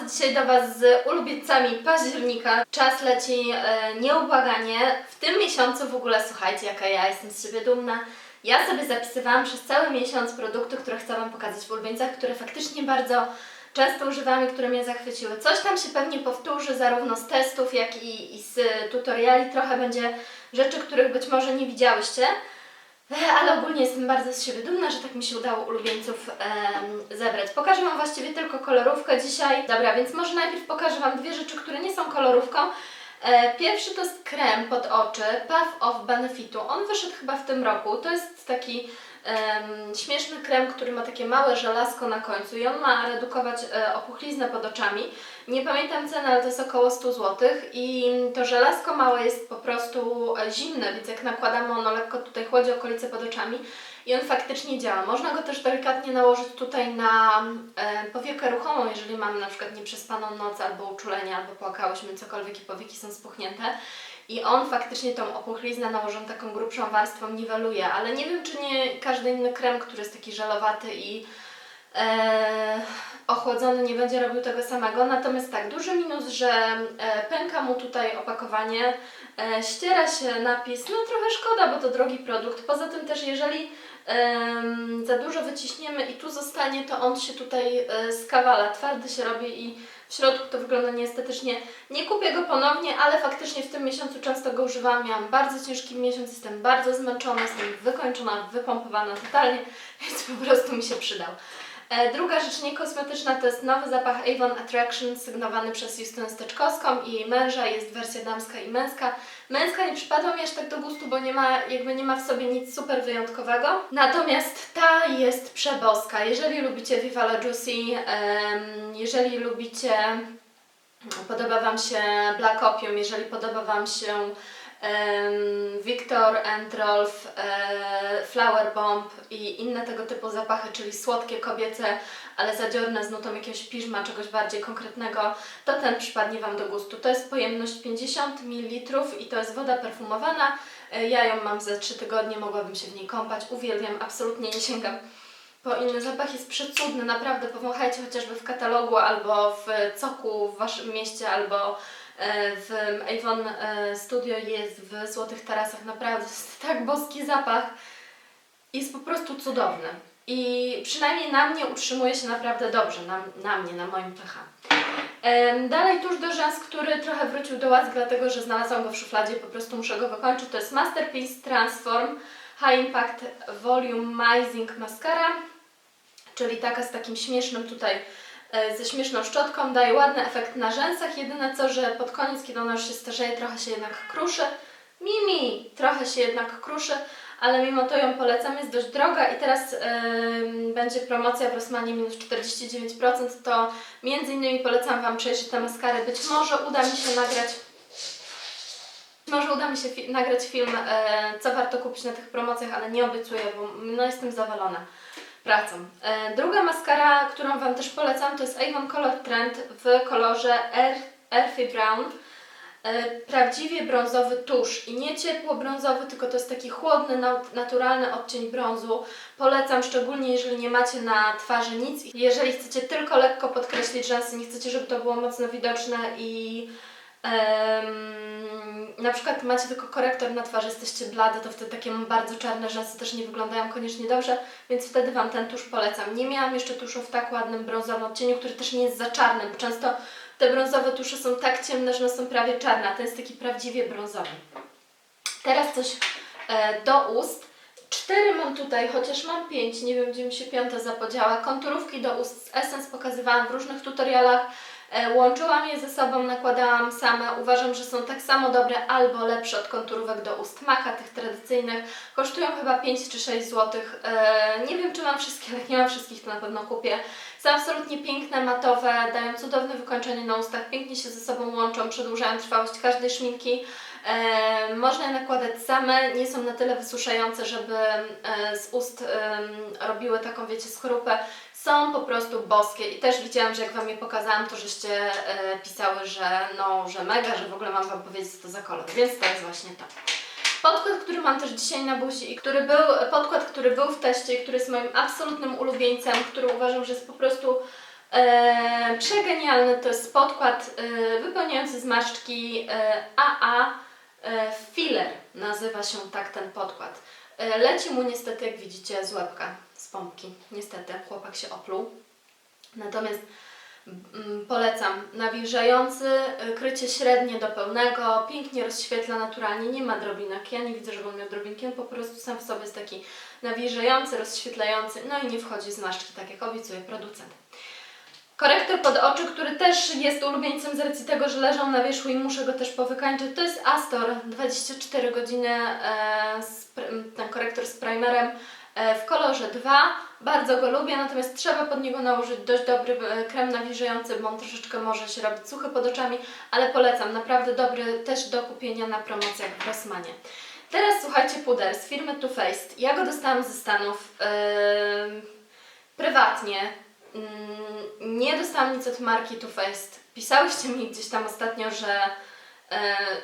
Przychodzę dzisiaj do Was z ulubieńcami października. Czas leci e, nieubłaganie. W tym miesiącu w ogóle, słuchajcie, jaka ja jestem z siebie dumna. Ja sobie zapisywałam przez cały miesiąc produkty, które chcę Wam pokazać w ulubieńcach, które faktycznie bardzo często używam i które mnie zachwyciły. Coś tam się pewnie powtórzy zarówno z testów, jak i, i z tutoriali. Trochę będzie rzeczy, których być może nie widziałyście. Ale ogólnie jestem bardzo z siebie dumna, że tak mi się udało ulubieńców em, zebrać. Pokażę Wam właściwie tylko kolorówkę dzisiaj. Dobra, więc może najpierw pokażę Wam dwie rzeczy, które nie są kolorówką. E, pierwszy to jest krem pod oczy Puff of Benefitu. On wyszedł chyba w tym roku. To jest taki em, śmieszny krem, który ma takie małe żelazko na końcu i on ma redukować e, opuchliznę pod oczami. Nie pamiętam ceny, ale to jest około 100 zł i to żelazko małe jest po prostu e, zimne, więc jak nakładamy ono lekko tutaj chłodzi okolice pod oczami i on faktycznie działa. Można go też delikatnie nałożyć tutaj na e, powiekę ruchomą, jeżeli mamy na przykład nieprzespaną noc albo uczulenie, albo płakałyśmy cokolwiek i powieki są spuchnięte. I on faktycznie tą opuchliznę nałożoną taką grubszą warstwą niweluje, ale nie wiem czy nie każdy inny krem, który jest taki żelowaty i e, ochłodzony nie będzie robił tego samego. Natomiast tak, duży minus, że e, pęka mu tutaj opakowanie, e, ściera się napis, no trochę szkoda, bo to drogi produkt. Poza tym też jeżeli za dużo wyciśniemy i tu zostanie, to on się tutaj e, skawala, twardy się robi i w środku to wygląda nieestetycznie. Nie kupię go ponownie, ale faktycznie w tym miesiącu często go używałam. Miałam bardzo ciężki miesiąc, jestem bardzo zmęczona, jestem wykończona, wypompowana totalnie, więc po prostu mi się przydał. E, Druga rzecz niekosmetyczna to jest nowy zapach Avon Attraction sygnowany przez Justynę Steczkowską i jej męża. Jest wersja damska i męska. Męska nie przypadła mi aż tak do gustu, bo nie ma, jakby nie ma w sobie nic super wyjątkowego. Natomiast ta jest przeboska. Jeżeli lubicie Viva La Juicy, jeżeli lubicie podoba Wam się Black Opium, jeżeli podoba Wam się Victor and Rolf e, Flower Bomb i inne tego typu zapachy, czyli słodkie, kobiece, ale zadziorne z nutą jakiegoś piżma, czegoś bardziej konkretnego, to ten przypadnie Wam do gustu. To jest pojemność 50 ml i to jest woda perfumowana. E, Ja ją mam ze 3 tygodnie, mogłabym się w niej kąpać. Uwielbiam, absolutnie nie sięgam po inny zapach jest przecudny, naprawdę powąchajcie chociażby w katalogu albo w Coku w Waszym mieście, albo w Avon e, Studio jest w Złotych Tarasach, naprawdę jest tak boski zapach, jest po prostu cudowny i przynajmniej na mnie utrzymuje się naprawdę dobrze, na, na mnie, na moim pH. Dalej tuż do rzęs, który trochę wrócił do łask, dlatego że znalazłam go w szufladzie, po prostu muszę go wykończyć. To jest Masterpiece Transform High Impact Volumizing Mascara, czyli taka z takim śmiesznym tutaj, e, ze śmieszną szczotką, daje ładny efekt na rzęsach. Jedyne co, że pod koniec, kiedy ona już się starzeje, trochę się jednak kruszy. Mimi trochę się jednak kruszy, ale mimo to ją polecam, jest dość droga i teraz em, będzie promocja w Rossmanie minus 49%, to między innymi polecam Wam przejrzeć tę maskarę. Być może uda mi się nagrać może uda mi się fi- nagrać film, e, co warto kupić na tych promocjach, ale nie obiecuję, bo no, jestem zawalona pracą. E, druga maskara, którą Wam też polecam, to jest Avon Color Trend w kolorze Earth- Earthy Brown. E, prawdziwie brązowy tusz i nie ciepło brązowy, tylko to jest taki chłodny, nat- naturalny odcień brązu. Polecam szczególnie, jeżeli nie macie na twarzy nic. Jeżeli chcecie tylko lekko podkreślić rzęsy, nie chcecie, żeby to było mocno widoczne i em, na przykład macie tylko korektor na twarzy, jesteście blade, to wtedy takie bardzo czarne rzęsy też nie wyglądają koniecznie dobrze, więc wtedy Wam ten tusz polecam. Nie miałam jeszcze tuszu w tak ładnym brązowym odcieniu, który też nie jest za czarny, bo często te brązowe tusze są tak ciemne, że one są prawie czarne, a ten jest taki prawdziwie brązowy. Teraz coś e, do ust. Cztery mam tutaj, chociaż mam pięć, nie wiem gdzie mi się piąta zapodziała. Konturówki do ust z Essence pokazywałam w różnych tutorialach. E, łączyłam je ze sobą, nakładałam same. Uważam, że są tak samo dobre albo lepsze od konturówek do ust Maka, tych tradycyjnych. Kosztują chyba 5 czy 6 zł. E, nie wiem czy mam wszystkie, ale nie mam wszystkich, to na pewno kupię. Są absolutnie piękne, matowe, dają cudowne wykończenie na ustach, pięknie się ze sobą łączą, przedłużają trwałość każdej szminki. E, można je nakładać same, nie są na tyle wysuszające, żeby z ust robiły taką, wiecie, skorupę. Są po prostu boskie i też widziałam, że jak Wam je pokazałam, to żeście e, pisały, że no, że mega, że w ogóle mam Wam powiedzieć, co to za kolor, więc to jest właśnie to. Podkład, który mam też dzisiaj na buzi i który był, podkład, który był w teście który jest moim absolutnym ulubieńcem, który uważam, że jest po prostu E, przegenialny to jest podkład e, wypełniający zmarszczki e, AA e, Filler, nazywa się tak ten podkład. E, leci mu niestety, jak widzicie, z łebka, pompki. Niestety, chłopak się opluł. Natomiast mm, polecam nawilżający, y, krycie średnie do pełnego, pięknie rozświetla naturalnie, nie ma drobinek. Ja nie widzę, żeby on miał drobinki, on po prostu sam w sobie jest taki nawilżający, rozświetlający, no i nie wchodzi z zmarszczki, tak jak obiecuje producent. Korektor pod oczy, który też jest ulubieńcem z racji tego, że leżał na wierzchu i muszę go też powykańczyć, to jest Astor 24 godziny, e, ten korektor z primerem w kolorze 2. Bardzo go lubię, natomiast trzeba pod niego nałożyć dość dobry e, krem nawilżający, bo on troszeczkę może się robić suchy pod oczami, ale polecam, naprawdę dobry też do kupienia na promocjach w Rossmanie. Teraz słuchajcie, puder z firmy Too Faced. Ja go dostałam ze Stanów em, prywatnie. Mm, Nie dostałam nic od marki Too Faced. Pisałyście mi gdzieś tam ostatnio, że, e,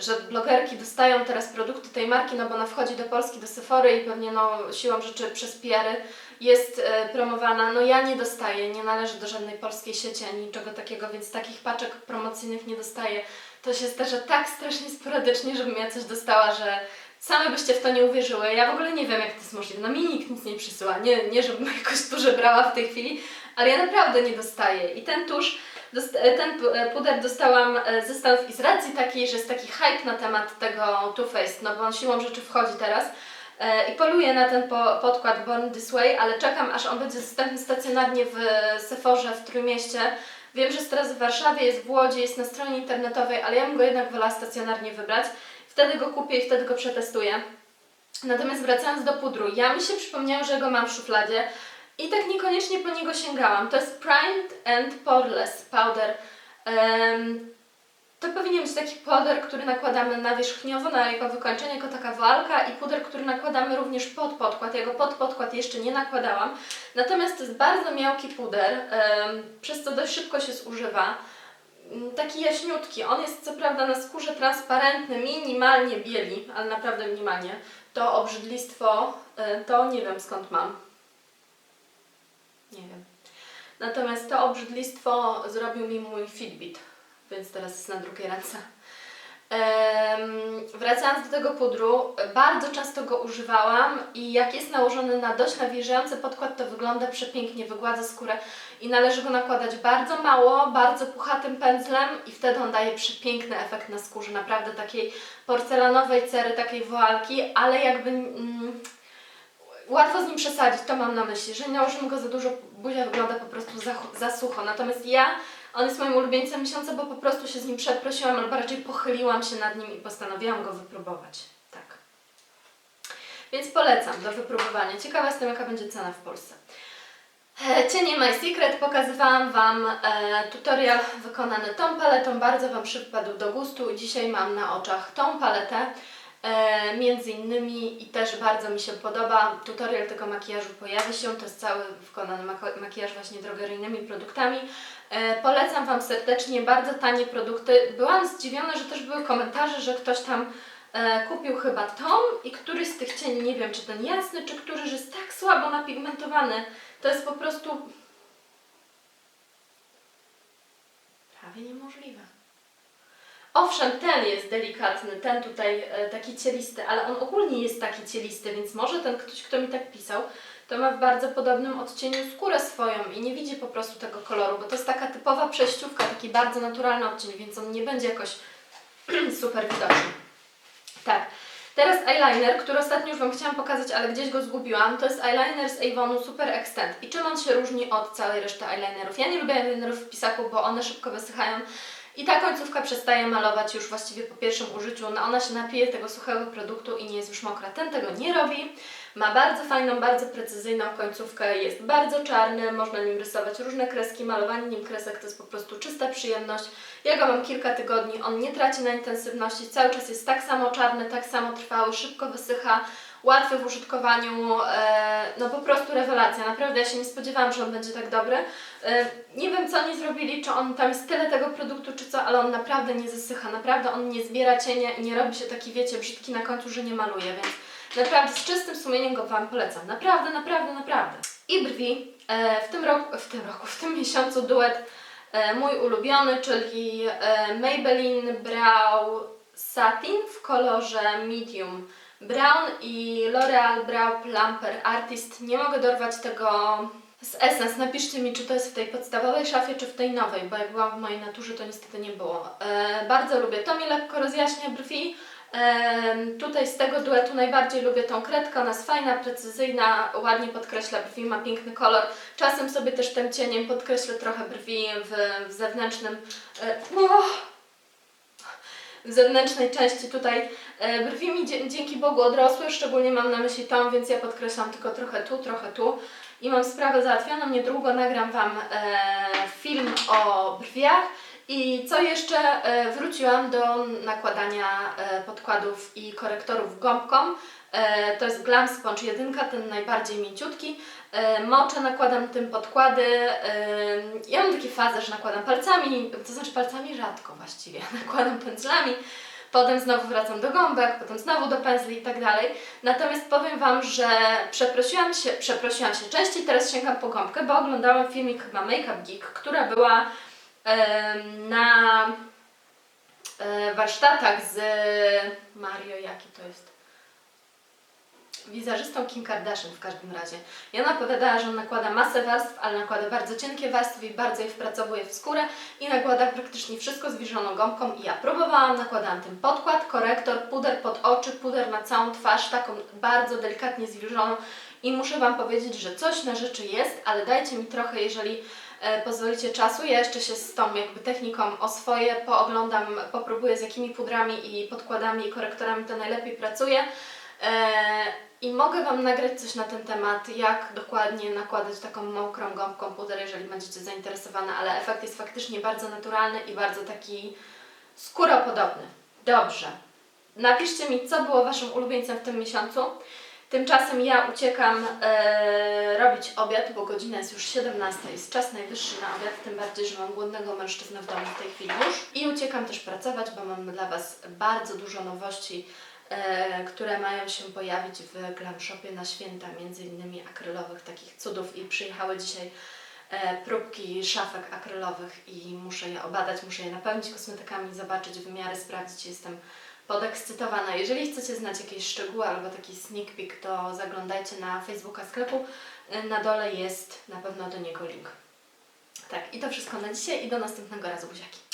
że blogerki dostają teraz produkty tej marki, no bo ona wchodzi do Polski, do Sephory i pewnie no, siłą rzeczy przez PR-y jest e, promowana. No ja nie dostaję, nie należy do żadnej polskiej sieci ani niczego takiego, więc takich paczek promocyjnych nie dostaję. To się zdarza tak strasznie sporadycznie, żebym ja coś dostała, że same byście w to nie uwierzyły. Ja w ogóle nie wiem, jak to jest możliwe. No mi nikt nic nie przysyła. Nie, nie żebym jakoś tuże brała w tej chwili, ale ja naprawdę nie dostaję. I ten tusz, e, ten pu- e, puder dostałam e, ze Stanów i z racji takiej, że jest taki hype na temat tego Too Faced, no bo on siłą rzeczy wchodzi teraz e, i poluję na ten po, podkład Born This Way, ale czekam aż on będzie dostępny stacjonarnie w Sephorze w Trójmieście. Wiem, że jest teraz w Warszawie, jest w Łodzi, jest na stronie internetowej, ale ja bym go jednak wolała stacjonarnie wybrać. Wtedy go kupię i wtedy go przetestuję. Natomiast wracając do pudru, ja mi się przypomniało, że go mam w szufladzie i tak niekoniecznie po niego sięgałam. To jest Primed and Poreless Powder. Em, to powinien być taki puder, który nakładamy nawierzchniowo na jego wykończenie, jako taka walka i puder, który nakładamy również pod podkład. Ja go pod podkład jeszcze nie nakładałam. Natomiast to jest bardzo miałki puder, em, przez co dość szybko się zużywa. Mm, Taki jaśniutki. On jest co prawda na skórze transparentny, minimalnie bieli, ale naprawdę minimalnie. To obrzydlistwo, y, to nie wiem skąd mam. Nie wiem. Natomiast to obrzydlistwo zrobił mi mój Fitbit, więc teraz jest na drugiej ręce. Em, wracając do tego pudru, bardzo często go używałam i jak jest nałożony na dość nawilżający podkład, to wygląda przepięknie, wygładza skórę i należy go nakładać bardzo mało, bardzo puchatym pędzlem i wtedy on daje przepiękny efekt na skórze, naprawdę takiej porcelanowej cery, takiej woalki, ale jakby mm, łatwo z nim przesadzić, to mam na myśli, że nie nałożymy go za dużo, buzia wygląda po prostu za, za sucho, natomiast ja, on jest moim ulubieńcem miesiąca, bo po prostu się z nim przeprosiłam, albo raczej pochyliłam się nad nim i postanowiłam go wypróbować, tak. Więc polecam do wypróbowania. Ciekawa jestem, jaka będzie cena w Polsce. E, Cienie My Secret pokazywałam Wam e, tutorial wykonany tą paletą, bardzo Wam przypadł do gustu. Dzisiaj mam na oczach tą paletę, e, między innymi i też bardzo mi się podoba. Tutorial tego makijażu pojawi się, to jest cały wykonany makijaż właśnie drogeryjnymi produktami. E, polecam Wam serdecznie, bardzo tanie produkty. Byłam zdziwiona, że też były komentarze, że ktoś tam e, kupił chyba tą i któryś z tych cieni, nie wiem czy ten jasny, czy który, że jest tak słabo napigmentowany. To jest po prostu prawie niemożliwe. Owszem, ten jest delikatny, ten tutaj e, taki cielisty, ale on ogólnie jest taki cielisty, więc może ten ktoś, kto mi tak pisał, to ma w bardzo podobnym odcieniu skórę swoją i nie widzi po prostu tego koloru, bo to jest taka typowa przejściówka, taki bardzo naturalny odcień, więc on nie będzie jakoś super widoczny. Tak. Teraz eyeliner, który ostatnio już Wam chciałam pokazać, ale gdzieś go zgubiłam. To jest eyeliner z Avonu Super Extend. I czym on się różni od całej reszty eyelinerów? Ja nie lubię eyelinerów w pisaku, bo one szybko wysychają. I ta końcówka przestaje malować już właściwie po pierwszym użyciu. No ona się napije tego suchego produktu i nie jest już mokra. Ten tego nie robi. Ma bardzo fajną, bardzo precyzyjną końcówkę. Jest bardzo czarny, można nim rysować różne kreski. Malowanie nim kresek to jest po prostu czysta przyjemność. Ja go mam kilka tygodni, on nie traci na intensywności, cały czas jest tak samo czarny, tak samo trwały, szybko wysycha, łatwy w użytkowaniu, e, no po prostu rewelacja. Naprawdę ja się nie spodziewałam, że on będzie tak dobry. E, nie wiem co oni zrobili, czy on tam jest tyle tego produktu, czy co, ale on naprawdę nie zasycha, naprawdę on nie zbiera cienia i nie robi się taki, wiecie, brzydki na końcu, że nie maluje, więc naprawdę z czystym sumieniem go Wam polecam. Naprawdę, naprawdę, naprawdę. I brwi. E, w tym roku, w tym roku, w tym miesiącu duet mój ulubiony, czyli Maybelline Brow Satin w kolorze medium brown i L'Oreal Brow Plumper Artist. Nie mogę dorwać tego z Essence. Napiszcie mi, czy to jest w tej podstawowej szafie, czy w tej nowej, bo jak byłam w mojej naturze, to niestety nie było. E, bardzo lubię. To mi lekko rozjaśnia brwi. Em, tutaj z tego duetu najbardziej lubię tą kredkę, ona jest fajna, precyzyjna, ładnie podkreśla brwi, ma piękny kolor. Czasem sobie też tym cieniem podkreślę trochę brwi w, w zewnętrznym... E, w zewnętrznej części tutaj e, brwi mi dzięki Bogu odrosły, szczególnie mam na myśli tą, więc ja podkreślam tylko trochę tu, trochę tu i mam sprawę załatwioną. Niedługo nagram Wam e, film o brwiach i co jeszcze e, wróciłam do nakładania e, podkładów i korektorów gąbką. E, to jest Glam Sponge 1, ten najbardziej mięciutki. E, moczę, nakładam tym podkłady. E, ja mam takie fazy, że nakładam palcami, to znaczy palcami rzadko właściwie, nakładam pędzlami. Potem znowu wracam do gąbek, potem znowu do pędzli i tak dalej. Natomiast powiem Wam, że przeprosiłam się, przeprosiłam się częściej, teraz sięgam po gąbkę, bo oglądałam filmik chyba Makeup Geek, która była na e, warsztatach z Mario, jaki to jest? Wizerzystą Kim Kardashian w każdym razie. I ona opowiadała, że on nakłada masę warstw, ale nakłada bardzo cienkie warstwy i bardzo je wpracowuje w skórę i nakłada praktycznie wszystko zwilżoną gąbką i ja próbowałam, nakładałam tym podkład, korektor, puder pod oczy, puder na całą twarz, taką bardzo delikatnie zwilżoną i muszę Wam powiedzieć, że coś na rzeczy jest, ale dajcie mi trochę, jeżeli e, pozwolicie czasu. Ja jeszcze się z tą jakby techniką oswoję, pooglądam, popróbuję z jakimi pudrami i podkładami i korektorami to najlepiej pracuje. E, I mogę Wam nagrać coś na ten temat, jak dokładnie nakładać taką mokrą gąbką puder, jeżeli będziecie zainteresowane, ale efekt jest faktycznie bardzo naturalny i bardzo taki skóropodobny. Dobrze. Napiszcie mi, co było Waszym ulubieńcem w tym miesiącu. Tymczasem ja uciekam e, robić obiad, bo godzina jest już 17, jest czas najwyższy na obiad, tym bardziej, że mam głodnego mężczyznę w domu w tej chwili już. I uciekam też pracować, bo mam dla Was bardzo dużo nowości, które mają się pojawić w Glam Shopie na święta, między innymi akrylowych, takich cudów i przyjechały dzisiaj e, próbki szafek akrylowych i muszę je obadać, muszę je napełnić kosmetykami, zobaczyć wymiary, sprawdzić, jestem podekscytowana. Jeżeli chcecie znać jakieś szczegóły albo taki sneak peek, to zaglądajcie na Facebooka sklepu. Y, Na dole jest na pewno do niego link. Tak, i to wszystko na dzisiaj i do następnego razu buziaki.